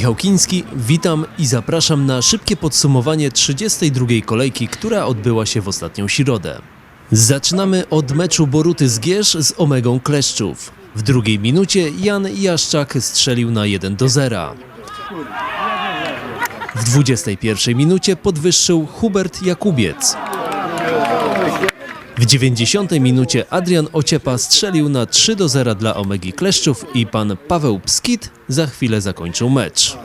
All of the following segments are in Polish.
Michał Kiński, witam i zapraszam na szybkie podsumowanie 32. kolejki, która odbyła się w ostatnią środę. Zaczynamy od meczu Boruty Zgierz z Omegą Kleszczów. W drugiej minucie Jan Jaszczak strzelił na 1 do 0. W 21 minucie podwyższył Hubert Jakubiec. W 90 minucie Adrian Ociepa strzelił na 3 do 0 dla Omegi Kleszczów i pan Paweł Pskit za chwilę zakończył mecz.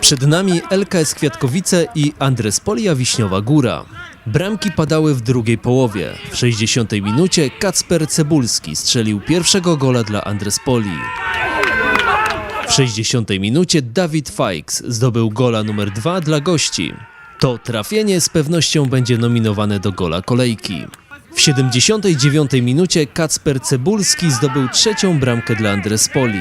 Przed nami LKS Kwiatkowice i Andrespolia Wiśniowa Góra. Bramki padały w drugiej połowie. W 60 minucie Kacper Cebulski strzelił pierwszego gola dla Andrespolii. W 60 minucie Dawid Fajks zdobył gola numer 2 dla gości. To trafienie z pewnością będzie nominowane do gola kolejki. W 79 minucie Kacper Cebulski zdobył trzecią bramkę dla Andrespoli.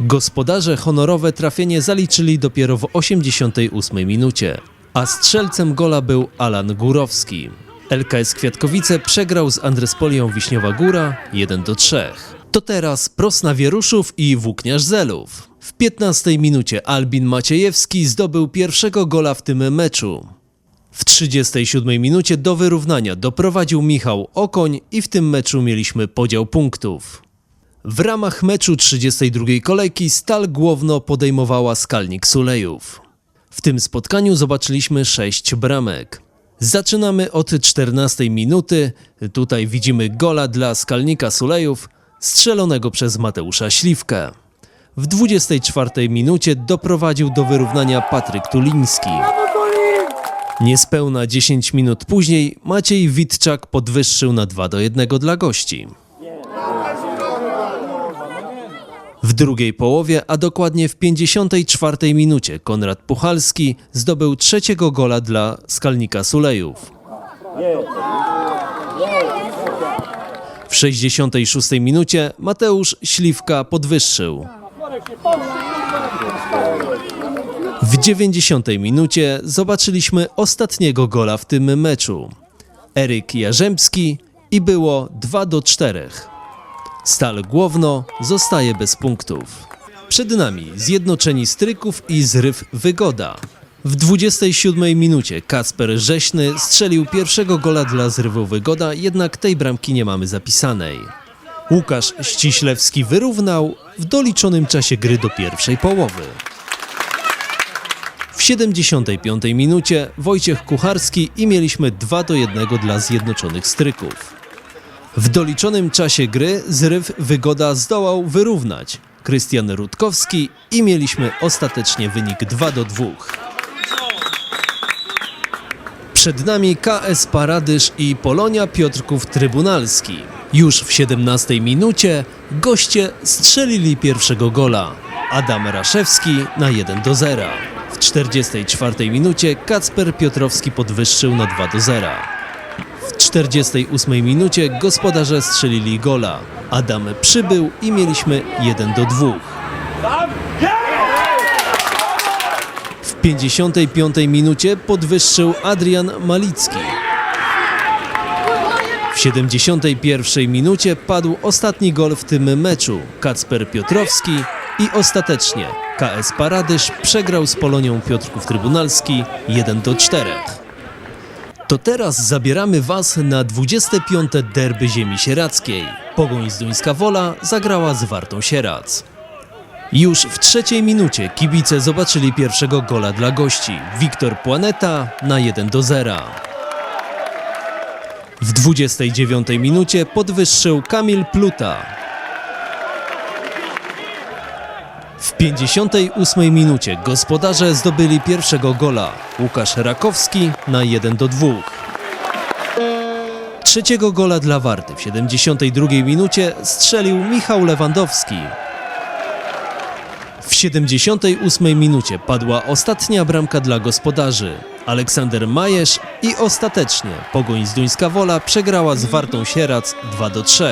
Gospodarze honorowe trafienie zaliczyli dopiero w 88 minucie, a strzelcem gola był Alan Górowski. LKS Kwiatkowice przegrał z Andrespolią Wiśniowa Góra 1 do 3. To teraz Prosna Wieruszów i Włókniarz Zelów. W 15 minucie Albin Maciejewski zdobył pierwszego gola w tym meczu. W 37 minucie do wyrównania doprowadził Michał Okoń i w tym meczu mieliśmy podział punktów. W ramach meczu 32 kolejki Stal Głowno podejmowała Skalnik Sulejów. W tym spotkaniu zobaczyliśmy 6 bramek. Zaczynamy od 14 minuty. Tutaj widzimy gola dla Skalnika Sulejów, strzelonego przez Mateusza Śliwkę. W 24 minucie doprowadził do wyrównania Patryk Tuliński. Niespełna 10 minut później Maciej Witczak podwyższył na 2 do 1 dla gości. W drugiej połowie, a dokładnie w 54 minucie Konrad Puchalski zdobył trzeciego gola dla Skalnika Sulejów. W 66 minucie Mateusz Śliwka podwyższył. W 90 minucie zobaczyliśmy ostatniego gola w tym meczu. Eryk Jarzębski i było 2 do 4. Stal Głowno zostaje bez punktów. Przed nami Zjednoczeni Stryków i Zryw Wygoda. W 27 minucie Kasper Rześny strzelił pierwszego gola dla Zrywu Wygoda, jednak tej bramki nie mamy zapisanej. Łukasz Ściślewski wyrównał w doliczonym czasie gry do pierwszej połowy. W 75 minucie Wojciech Kucharski i mieliśmy 2 do 1 dla Zjednoczonych Stryków. W doliczonym czasie gry zryw Wygoda zdołał wyrównać. Krystian Rutkowski i mieliśmy ostatecznie wynik 2 do 2. Przed nami KS Paradyż i Polonia Piotrków Trybunalski. Już w 17 minucie goście strzelili pierwszego gola. Adam Raszewski na 1 do 0. W 44 minucie Kacper Piotrowski podwyższył na 2 do 0. W 48 minucie gospodarze strzelili gola. Adam przybył i mieliśmy 1 do 2. W 55 minucie podwyższył Adrian Malicki. W 71 minucie padł ostatni gol w tym meczu. Kacper Piotrowski i ostatecznie KS Paradyż przegrał z Polonią Piotrków Trybunalski 1 do 4. To teraz zabieramy Was na 25. derby ziemi sieradzkiej. Pogoń z Duńska Wola zagrała z Wartą Sierac. Już w trzeciej minucie kibice zobaczyli pierwszego gola dla gości. Wiktor Płaneta na 1 do 0. W 29 minucie podwyższył Kamil Pluta. W 58 minucie gospodarze zdobyli pierwszego gola. Łukasz Rakowski na 1 do 2. Trzeciego gola dla Warty w 72 minucie strzelił Michał Lewandowski. W 78 minucie padła ostatnia bramka dla gospodarzy. Aleksander Majesz i ostatecznie Pogoń z Duńska Wola przegrała z Wartą Sierac 2 do 3.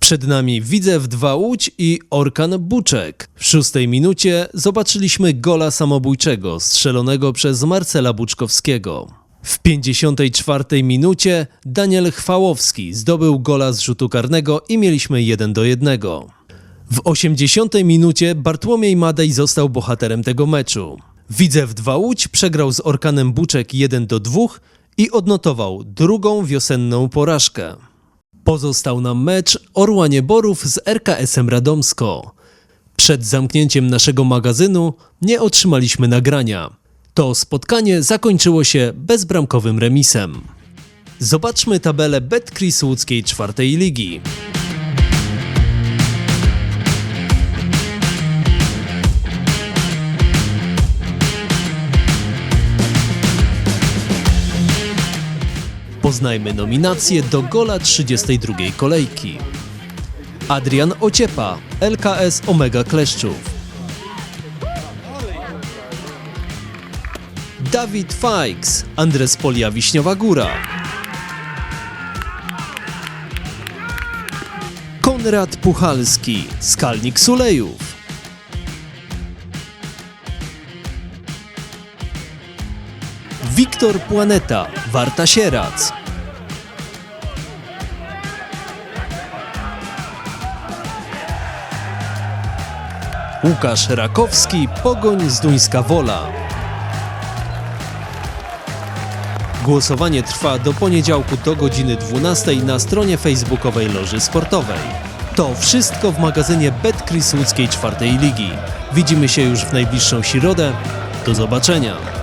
Przed nami Widzew 2 Łódź i Orkan Buczek. W szóstej minucie zobaczyliśmy gola samobójczego strzelonego przez Marcela Buczkowskiego. W 54 minucie Daniel Chwałowski zdobył gola z rzutu karnego i mieliśmy 1 do 1. W 80 minucie Bartłomiej Madej został bohaterem tego meczu. Widzew 2 Łódź przegrał z Orkanem Buczek 1 do 2 i odnotował drugą wiosenną porażkę. Pozostał nam mecz Orłanie Borów z RKS-em Radomsko. Przed zamknięciem naszego magazynu nie otrzymaliśmy nagrania. To spotkanie zakończyło się bezbramkowym remisem. Zobaczmy tabelę Betcris łódzkiej czwartej ligi. Poznajmy nominacje do gola 32 kolejki. Adrian Ociepa, LKS Omega Kleszczów. Dawid Fajks, Andres Polia Wiśniowa Góra. Konrad Puchalski, Skalnik Sulejów. Wiktor Płaneta, Warta Sierac. Łukasz Rakowski, Pogoń z Duńska Wola. Głosowanie trwa do poniedziałku do godziny 12 na stronie facebookowej Loży Sportowej. To wszystko w magazynie Betcris łódzkiej czwartej ligi. Widzimy się już w najbliższą środę. Do zobaczenia.